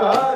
का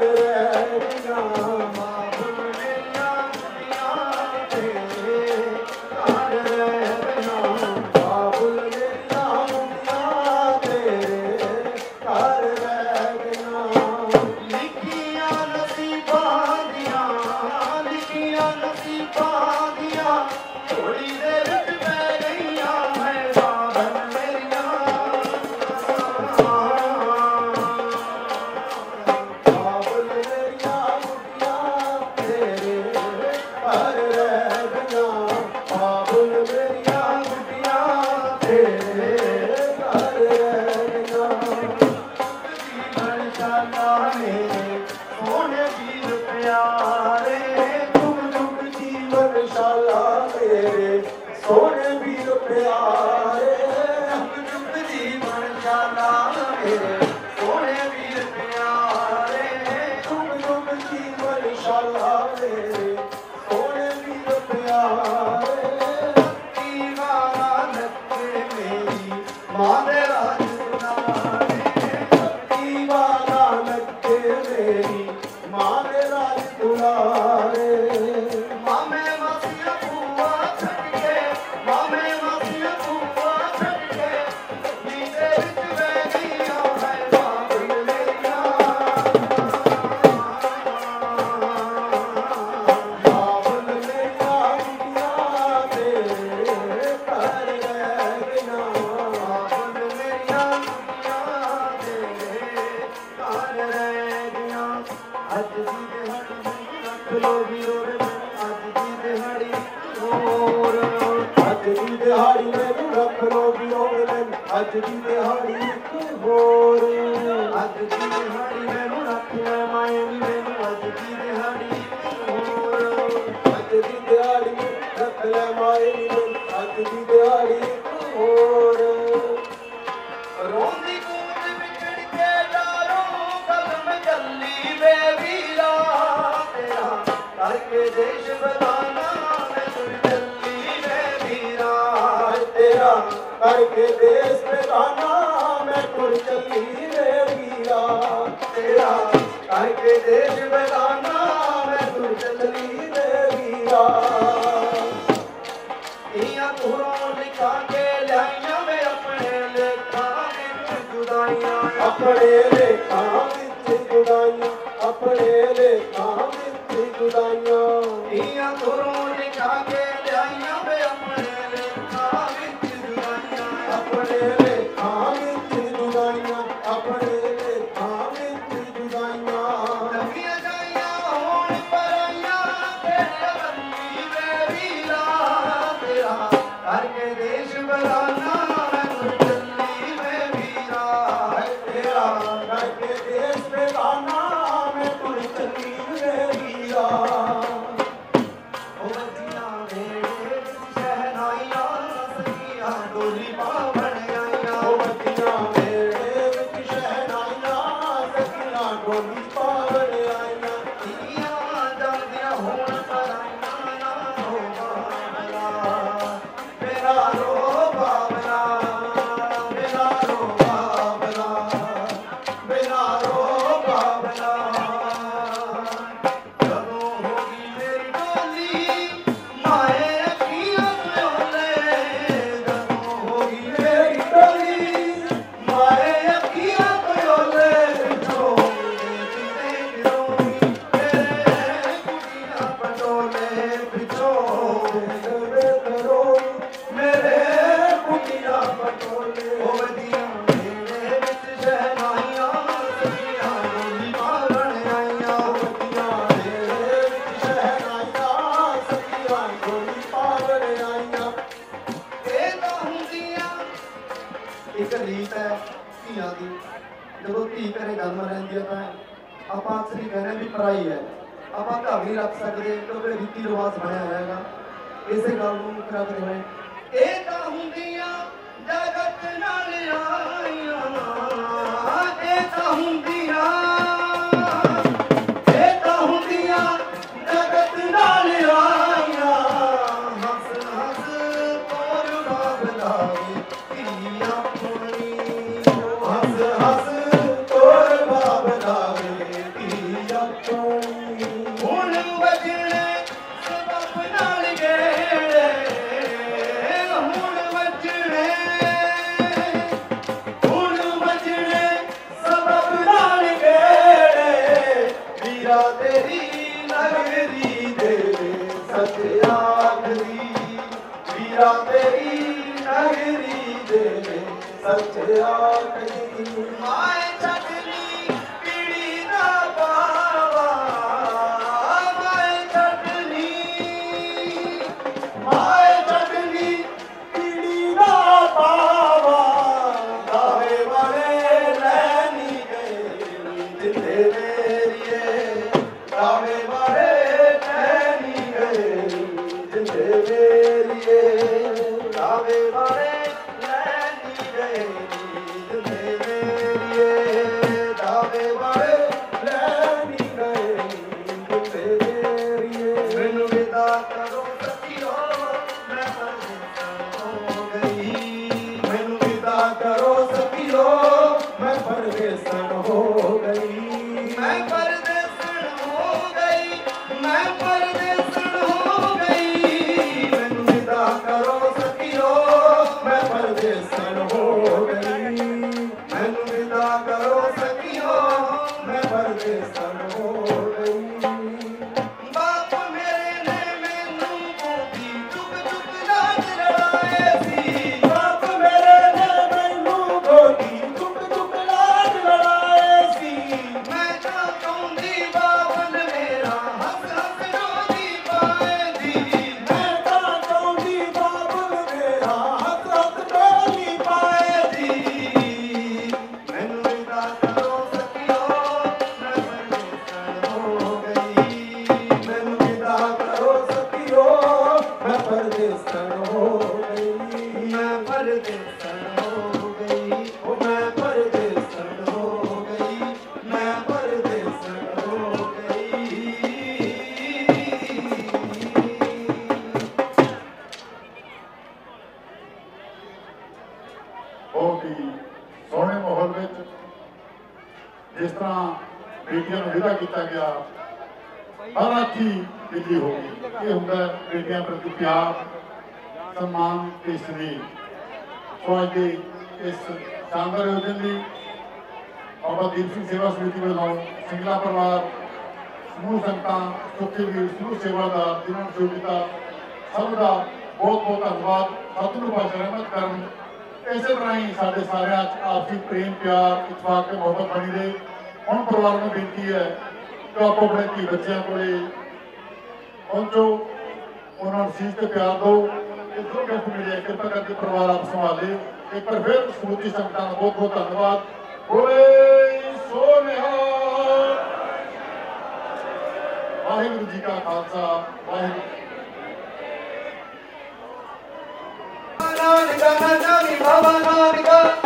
ਦੀ ਦਿਹਾੜੀ ਮੈਨੂੰ ਰੱਖਣੋ ਬਿਲੋਵੇ ਮੈਨੂੰ ਅੱਜ ਦੀ ਦਿਹਾੜੀ ਇੱਕ ਹੋਰ। ਅੱਜ ਦੀ ਦਿਹਾੜੀ ਮੈਨੂੰ घर के देश में गाना मैं तुर चली रे वीरा तेरा घर के देश में गाना मैं तुर चली रे वीरा इया तुहरों लिखा के लाइया मैं अपने लेखा में जुदाइया अपने Ah, do you ਧੀਆਂ ਦੀ ਜਦੋਂ ਧੀ ਘਰੇ ਜਨਮ ਲੈਂਦੀ ਹੈ ਤਾਂ ਆਪਾਂ ਅਕਸਰ ਹੀ ਕਹਿੰਦੇ ਵੀ ਪਰਾਈ ਹੈ। ਆਪਾਂ ਘਰ ਨਹੀਂ ਰੱਖ ਸਕਦੇ, ਕਿਉਂਕਿ ਰੀਤੀ ਰਿਵਾਜ ਬਣਿਆ ਹੋਇਆ ਇਸੇ ਗੱਲ ਨੂੰ ਮੁੱਖ ਰੱਖਦੇ ਹੋਏ। ਇਹ ਤਾਂ ਹੁੰਦੀਆਂ ਜਗਤ ਨਾਲ ਆਈਆਂ। ਇਹ ਤਾਂ ਹੁੰਦੀਆਂ ਸਜਿਆ ਤੇਰੀ ਨਗਰੀ ਦੇ ਸਜਿਆ ਨਗਰੀ ਵੀਰਾ ਤੇਰੀ ਨਗਰੀ ਦੇ ਸਜਿਆ ਨਗਰੀ ਮਾਏ ਛੱਡ करो सखियो मैं परदेसन हो गई मैं परदेसन हो गई मैं परदेसन हो गई मैनू विदा करो सखियो मैं परदेसन हो गई मैनू विदा करो सखियो मैं परदेसन हो ਪਰਦੇਸਣ ਹੋ ਗਈ ਉਹ ਮੈਂ ਪਰਦੇਸਣ ਹੋ ਗਈ ਮੈਂ ਪਰਦੇਸਣ ਹੋ ਗਈ ਬਹੁਤ ਹੀ ਸੋਹਣੇ ਮਾਹੌਲ ਵਿੱਚ ਜਿਸ ਤਰ੍ਹਾਂ ਬੇਟੀਆਂ ਨੂੰ ਵਿਦਾ ਕੀਤਾ ਗਿਆ, ਹਰ ਅੱਖੀ ਬਿਜਲੀ ਹੋ ਗਈ। ਇਹ ਹੁੰਦਾ ਬੇਟੀਆਂ ਪ੍ਰਤੀ ਪਿਆਰ ਸਨਮਾਨ ਤੇ ਸਨੇਹ ਸੋ ਅੱਜ ਦੇ ਇਸ ਸ਼ਾਨਦਾਰ ਆਯੋਜਨ ਲਈ ਬਾਬਾ ਦੀਪ ਸਿੰਘ ਸੇਵਾ ਸਮਿਤੀ ਵੱਲੋਂ ਸਿੰਗਲਾ ਪਰਿਵਾਰ, ਸਮੂਹ ਸੰਗਤਾਂ, ਸੁੱਖੀ ਵੀਰ, ਸਮੂਹ ਸੇਵਾਦਾਰ, ਜਿਨ੍ਹਾਂ ਨੂੰ ਸ਼ੁਰੂ ਸਭ ਦਾ ਬਹੁਤ ਬਹੁਤ ਧੰਨਵਾਦ ਸਤਿਗੁਰੂ ਪਾਤਸ਼ਾਹ ਰਹਿਮਤ ਕਰਨ। ਇਸੇ ਤਰ੍ਹਾਂ ਹੀ ਸਾਡੇ ਸਾਰਿਆਂ 'ਚ ਆਪਸੀ ਪ੍ਰੇਮ, ਪਿਆਰ ਇਤਫਾਕ ਤੇ ਮੁਹੱਬਤ ਬਣੀ ਰਹੇ। ਹੁਣ ਪਰਿਵਾਰ ਨੂੰ ਬੇਨਤੀ ਹੈ ਕਿ ਆਪੋ ਆਪਣੇ ਧੀ ਬੱਚਿਆਂ ਕੋਲੇ ਪਹੁੰਚੋ। ਉਹਨਾਂ ਨੂੰ ਸੀਸ ਤੇ ਪਿਆਰ ਦਿਓ। ਇਹ ਜੋ ਮਿਲਿਆ ਕਿਰਪਾ ਕਰਕੇ ਪਰਿਵਾਰ ਆਪ ਸੰਭਾਲੇ ਇੱਕ ਵਾਰ ਫਿਰ ਸਮੂਤੀ ਸੰਗਤਾਂ ਦਾ ਬਹੁਤ ਬਹੁਤ ਧੰਨਵਾਦ ਬੋਲੇ ਸੋ ਨਿਹਾਲ ਵਾਹਿਗੁਰੂ ਜੀ ਕਾ ਖਾਲਸਾ ਵਾਹਿਗੁਰੂ ਨਾਨਕਾ ਨਾ ਜਾਵੀ ਨਾਨਕਾ